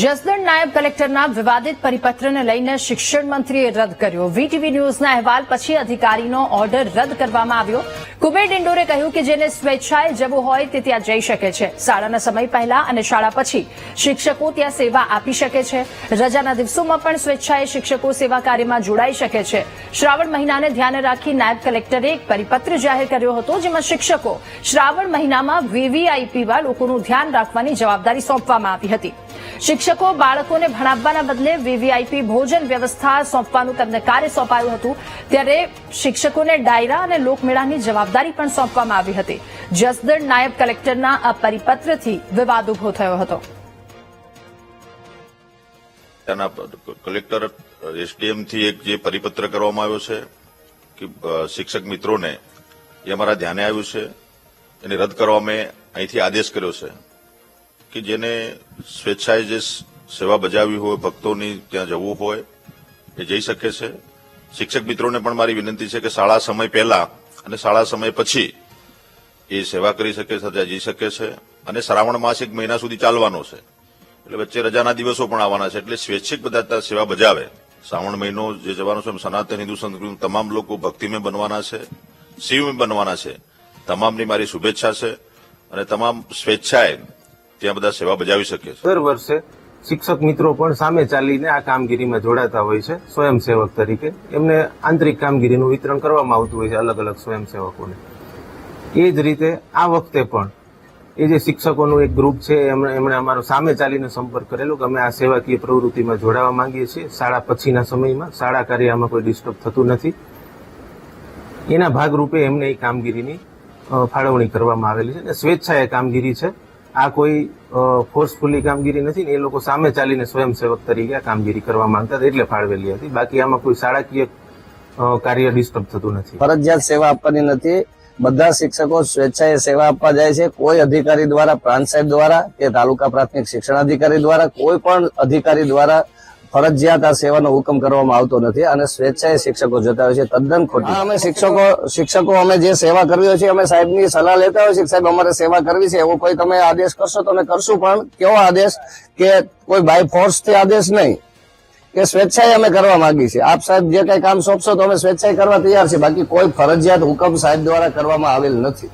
જસદણ નાયબ કલેક્ટરના વિવાદિત પરિપત્રને લઈને શિક્ષણ મંત્રીએ રદ કર્યો. વીટીવી ન્યૂઝના અહેવાલ પછી અધિકારીનો ઓર્ડર રદ કરવામાં આવ્યો. કુબેર ડિંડોરે કહ્યું કે જેને સ્વેચ્છાએ જવું હોય તે ત્યાં જઈ શકે છે. શાળાના સમય પહેલા અને શાળા પછી શિક્ષકો ત્યાં સેવા આપી શકે છે. રજાના દિવસોમાં પણ સ્વેચ્છાએ શિક્ષકો સેવા કાર્યમાં જોડાઈ શકે છે. શ્રાવણ મહિનાને ધ્યાને રાખી નાયબ કલેક્ટરે એક પરિપત્ર જાહેર કર્યો હતો, જેમાં શિક્ષકો શ્રાવણ મહિનામાં વીવીઆઈપીમાં લોકોનું ધ્યાન રાખવાની જવાબદારી સોંપવામાં આવી હતી. શિક્ષકો બાળકોને ભણાવવાના બદલે વીવીઆઈપી ભોજન વ્યવસ્થા સોંપવાનું તેમને કાર્ય સોંપાયું હતું. ત્યારે શિક્ષકોને ડાયરા અને લોકમેળાની જવાબદારી પણ સોંપવામાં આવી હતી. જસદણ નાયબ કલેક્ટરના આ પરિપત્રથી વિવાદ ઊભો થયો હતો. કલેક્ટર, એસડીએમથી એક જે પરિપત્ર કરવામાં આવ્યો છે કે શિક્ષક મિત્રોને એ અમારા ધ્યાને આવ્યું છે. એને રદ કરવા મેં અહીંથી આદેશ કર્યો છે. કે જેને સ્વેચ્છાએ જે સેવા બજાવી હોય, ભક્તોની ત્યાં જવું હોય, એ જઈ શકે છે. શિક્ષક મિત્રોને પણ મારી વિનંતી છે કે શાળા સમય પહેલા અને શાળા સમય પછી એ સેવા કરી શકે છે જઈ શકે છે. અને શ્રાવણ માસ એક મહિના સુધી ચાલવાનો છે. એટલે વચ્ચે રજાના દિવસો પણ આવવાના છે. એટલે સ્વૈચ્છિક બધા ત્યાં સેવા બજાવે. શ્રાવણ મહિનો જે જવાનો છે સનાતન, હિન્દુ સંસ્કૃતિ તમામ લોકો ભક્તિમય બનવાના છે, શિવમય બનવાના છે. તમામની મારી શુભેચ્છા છે. અને તમામ સ્વેચ્છાએ ત્યાં બધા સેવા બજાવી શકે છે. દર વર્ષે શિક્ષક મિત્રો પણ સામે ચાલીને આ કામગીરીમાં જોડાતા હોય છે, સ્વયંસેવક તરીકે. એમને આંતરિક કામગીરીનું વિતરણ કરવામાં આવતું હોય છે અલગ અલગ સ્વયંસેવકોને. એ જ રીતે આ વખતે પણ એ જે શિક્ષકોનું એક ગ્રુપ છે, એમણે એમણે અમારો સામે ચાલીને સંપર્ક કરેલો કે અમે આ સેવાકીય પ્રવૃત્તિમાં જોડાવા માંગીએ છીએ. શાળા પછીના સમયમાં શાળા કાર્યમાં કોઈ ડિસ્ટર્બ થતું નથી. એના ભાગરૂપે એમને એ કામગીરીની ફાળવણી કરવામાં આવેલી છે અને સ્વેચ્છા એ કામગીરી છે. આ કોઈ ફોર્સફુલી કામગીરી નથી ને એ લોકો સામે ચાલીને સ્વયંસેવક તરીકે આ કામગીરી કરવા માંગતા હતા એટલે ફાળવેલી હતી. બાકી આમાં કોઈ શાળાકીય કાર્ય ડિસ્ટર્બ થતું નથી. ફરજિયાત સેવા આપવાની નથી. બધા શિક્ષકો સ્વેચ્છાએ સેવા આપવા જાય છે. કોઈ અધિકારી દ્વારા, પ્રાંત સાહેબ દ્વારા કે તાલુકા પ્રાથમિક શિક્ષણ અધિકારી દ્વારા, કોઈ પણ અધિકારી દ્વારા ફરજિયાત આ સેવાનો હુકમ કરવામાં આવતો નથી અને સ્વેચ્છાએ શિક્ષકો જતા હોય છે, તદ્દન ખોટી. અમે શિક્ષકો શિક્ષકો અમે જે સેવા કરવી હોય છે, અમે સાહેબની સલાહ લેતા હોય છે સાહેબ, અમારે સેવા કરવી છે, એવો કોઈ તમે આદેશ કરશો તો અમે કરશું, પણ કેવો આદેશ? કે કોઈ બાય ફોર્સથી આદેશ નહીં. કે સ્વેચ્છાએ અમે કરવા માંગી છીએ આપ સાહેબ જે કઈ કામ સોંપશો તો અમે સ્વેચ્છાએ કરવા તૈયાર છીએ બાકી કોઈ ફરજિયાત હુકમ સાહેબ દ્વારા કરવામાં આવેલ નથી.